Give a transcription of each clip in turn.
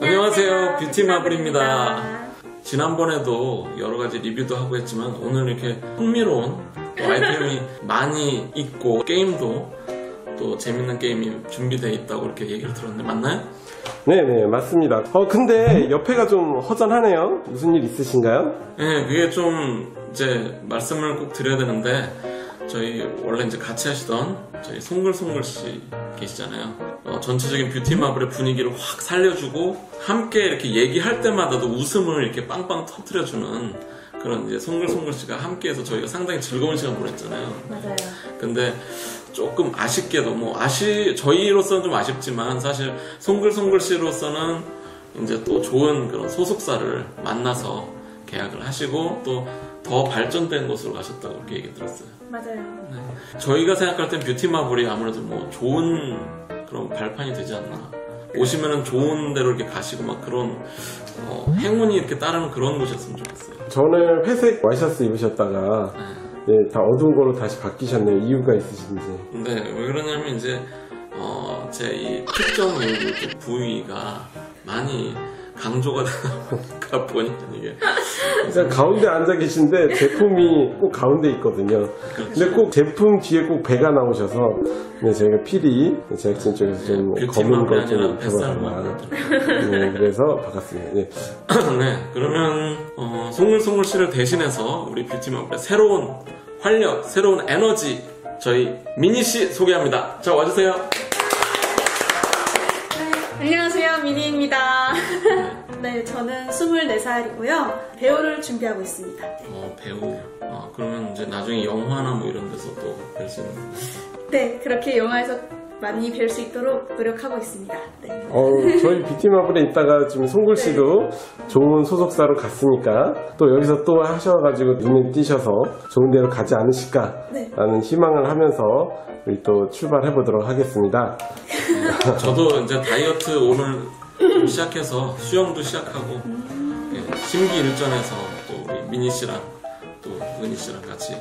안녕하세요. 뷰티 마블입니다. 지난번에도 여러 가지 리뷰도 하고 했지만 오늘 이렇게 흥미로운 또 아이템이 많이 있고 게임도 또 재밌는 게임이 준비되어 있다고 이렇게 얘기를 들었는데 맞나요? 네네 맞습니다. 어 근데 옆에가 좀 허전하네요. 무슨 일 있으신가요? 네, 그게 좀 이제 말씀을 꼭 드려야 되는데 저희 원래 이제 같이 하시던 저희 송글송글 씨 계시잖아요. 어, 전체적인 뷰티 마블의 분위기를 확 살려주고 함께 이렇게 얘기할 때마다도 웃음을 이렇게 빵빵 터트려주는 그런 이제 송글송글 씨가 함께해서 저희가 상당히 즐거운 시간 보냈잖아요. 맞아요. 근데 조금 아쉽게도 뭐 아시 저희로서는 좀 아쉽지만 사실 송글송글 씨로서는 이제 또 좋은 그런 소속사를 만나서 계약을 하시고 또 더 발전된 곳으로 가셨다고 그렇게 얘기 들었어요. 맞아요. 저희가 생각할 땐 뷰티 마블이 아무래도 뭐 좋은 그런 발판이 되지 않나. 오시면은 좋은 데로 이렇게 가시고 막 그런 어, 행운이 이렇게 따르는 그런 곳이었으면 좋겠어요. 저는 회색 와이셔츠 입으셨다가 네, 다 어두운 걸로 다시 바뀌셨네요. 이유가 있으신지. 근데 왜 그러냐면 이제 어, 제 이 특정 일부 부위가 많이 강조가 되다 보니까 이게 그냥 가운데 앉아 계신데 제품이 꼭 가운데 있거든요. 근데 꼭 제품 뒤에 꼭 배가 나오셔서 네, 저희가 필히 제작진 쪽에서 좀 검은 아니라 걸좀 뱃살만 입혀봐라. 네, 그래서 바꿨습니다. 네. 네, 그러면 어, 송글송글 씨를 대신해서 우리 뷰티마블의 새로운 활력, 새로운 에너지 저희 미니 씨 소개합니다. 자 와주세요. 저는 24살이고요. 배우를 준비하고 있습니다. 어, 배우. 어, 그러면 이제 나중에 영화나 뭐 이런 데서 또 뵐 수 있는. 네, 그렇게 영화에서 많이 뵐 수 있도록 노력하고 있습니다. 네. 어, 저희 뷰티마블에 있다가 지금 송글 씨도 좋은 소속사로 갔으니까 또 여기서 또 하셔가지고 눈에 띄셔서 좋은 데로 가지 네. 않으실까라는 희망을 하면서 우리 또 출발해 보도록 하겠습니다. 저도 이제 다이어트 오늘 좀 시작해서 수영도 시작하고 예, 심기일전에서 또 우리 미니 씨랑 또 은희 씨랑 같이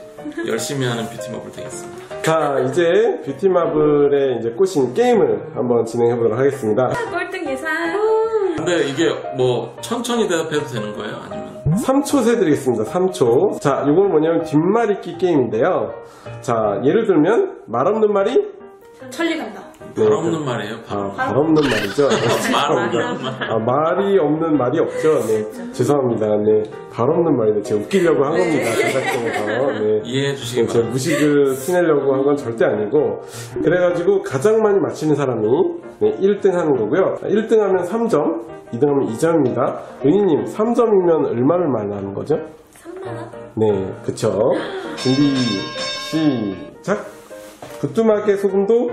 열심히 하는 뷰티마블 되겠습니다. 자, 이제 뷰티마블의 이제 꽂힌 게임을 한번 진행해 보도록 하겠습니다. 꼴등 예상. 근데 이게 뭐 천천히 대답해도 되는 거예요? 아니면 3초 세드리겠습니다. 3초. 자, 이건 뭐냐면 뒷말잇기 게임인데요. 자, 예를 들면 말 없는 말이 천리 간다. 발 없는 말이에요? 발 아, 없는 말 없는 말이죠. 네, 말 없는. 말. 아, 말이 없는 말이 없죠. 네. 죄송합니다. 네. 말 없는 말인데 제가 웃기려고 한 겁니다. 제작진에서. 네. 이해해 주시기 네, 제가 바랍니다. 무식을 티내려고 한 건 절대 아니고 그래가지고 가장 많이 맞히는 사람이 네, 1등 하는 거고요 1등 하면 3점 2등 하면 2점입니다 은희님 3점이면 얼마를 말하는 거죠? 3만원? 네 그쵸 준비 시작 부뚜막의 소금도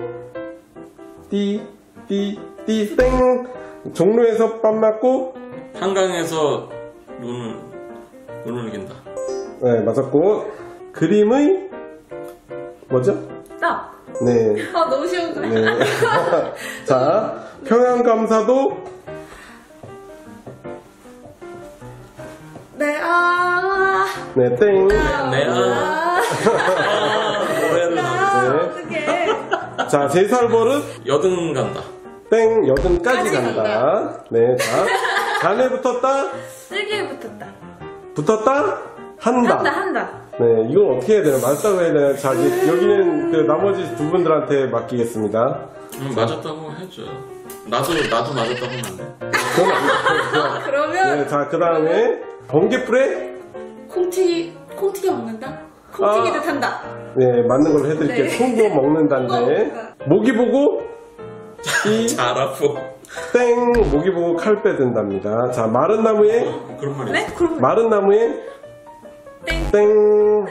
띠띠띠땡 종로에서 빰 맞고 한강에서 눈을 눈을 이긴다. 네 맞았고 그림의 뭐죠? 나. 네 아, 너무 쉬운데. 네. 자, 평양감사도 네, 아. 네, 땡. 네, 아. 자, 제살버릇 여든 간다. 땡, 여든까지 까지 간다. 간다. 네, 자, 간에 붙었다, 쓸개에 붙었다. 붙었다, 한다. 한다, 한다. 네, 이건 어떻게 해야 되나? 맞다고 해야 되나? 자, 이제 여기는 그 나머지 두 분들한테 맡기겠습니다. 음, 맞았다고 해줘요. 나도 나도 맞았다고 하면 안 돼. 그건 안 아, 그러면 네, 자, 그 다음에 번개풀에 콩튀기, 콩튀기 먹는다? 콩튀기도 아. 탄다. 네, 맞는 걸로 해드릴게요. 네. 콩도 먹는다인데. 먹는다. 모기 보고, 이, 잘 아프. 땡, 모기 보고 칼 빼든답니다. 자, 마른 나무에, 그런 말이 네? 그럼 마른 나무에, 땡. 땡.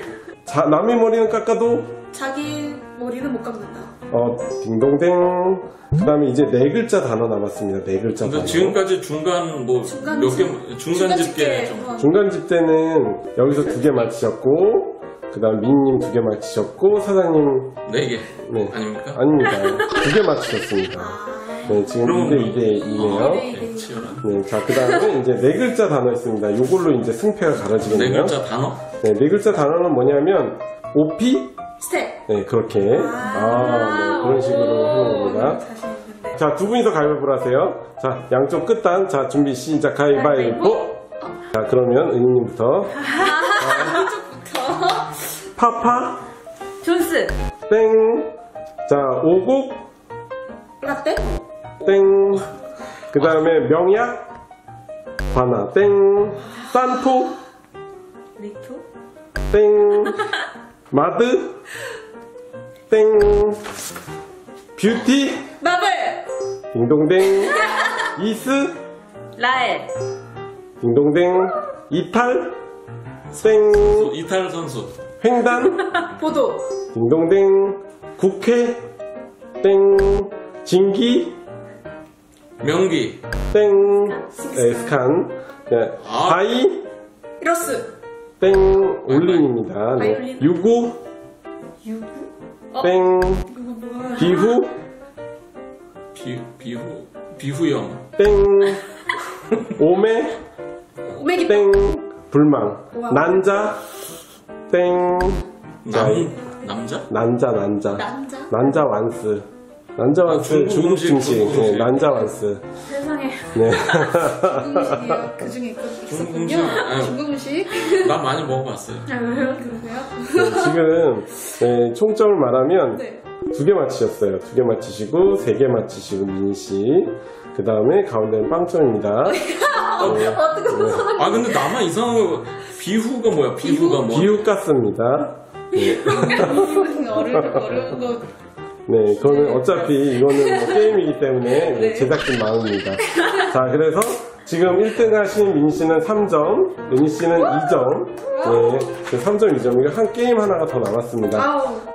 자, 남의 머리는 깎아도, 자기 머리는 못 감는다. 어, 딩동댕. 그 다음에 이제 네 글자 단어 남았습니다. 네 글자 근데 단어. 지금까지 중간 뭐 중간 몇개 집- 중간 집계 집계. 좀 중간 집대는 여기서 두 개 맞히셨고, 그 다음 민님 두 개 맞히셨고, 사장님, 네 개. 네. 아닙니까? 아닙니다. 두 개 맞히셨습니다. 네, 지금 그럼 2대 2대 2네요. 네. 네, 치열한. 네, 자, 그 다음에 이제 네 글자 단어 있습니다. 요걸로 이제 승패가 가려지겠네요. 네 글자 단어? 네, 네 글자 단어는 뭐냐면, 오피? 스텝. 네, 그렇게. 아, 네, 그런 식으로 하는 겁니다. 자신 있는데. 자, 두 분이서 가위바위보를 하세요. 자, 양쪽 끝단. 자, 준비 시작. 가위바위보. 자, 그러면 은희님부터. 파파. 존스. 땡. 자, 오곡. 라떼? 땡. 그 다음에 명약. 바나. 땡. 산토. 리토? 땡. 마드. 땡. 뷰티. 마블! 딩동댕. 이스. 라엘. 딩동댕. 이탈. 땡. 또 이탈 선수. 횡단. 보도! 딩동댕. 국회. 땡. 진기. 명기. 땡. 네, 스칸. 네. 아. 바이. 이러스! 땡. 올린입니다. 네. 유구? 땡. 이거 뭐야? 비후. 비, 비후. 비후형. 땡. 오메. 오메기 땡. 불망. 난자. 땡. 자, 이- 남, 남자? 난자, 난자. 남자? 난자 완스. 난자 완스 중국 중국 음식, 중식. 네, 음식. 난자 완스. 세상에 네. 중국 음식이요. 그 중에 중국 있었군요. 음식, 아유. 중국 음식? 난 많이 먹어봤어요. 아, 왜요? 그러세요? 네, 지금 네, 총점을 말하면 네. 두 개 맞히셨어요. 두 개 맞히시고 세 개 맞히시고 미니 씨. 그 다음에 가운데는 빵점입니다. 네. 어떻게 무슨 아, 근데 나만 이상한 거. 비후가 뭐야? 비후가 뭐? 비육 같습니다. 어려운, 어려운 거. 네, 그거는 어차피 이거는 뭐 게임이기 때문에 네, 네. 제작진 마음입니다. 자, 그래서 지금 1등 하신 미니 씨는 3점, 은희 씨는 2점. 네, 3점, 2점. 이거 한 게임 하나가 더 남았습니다. 아우.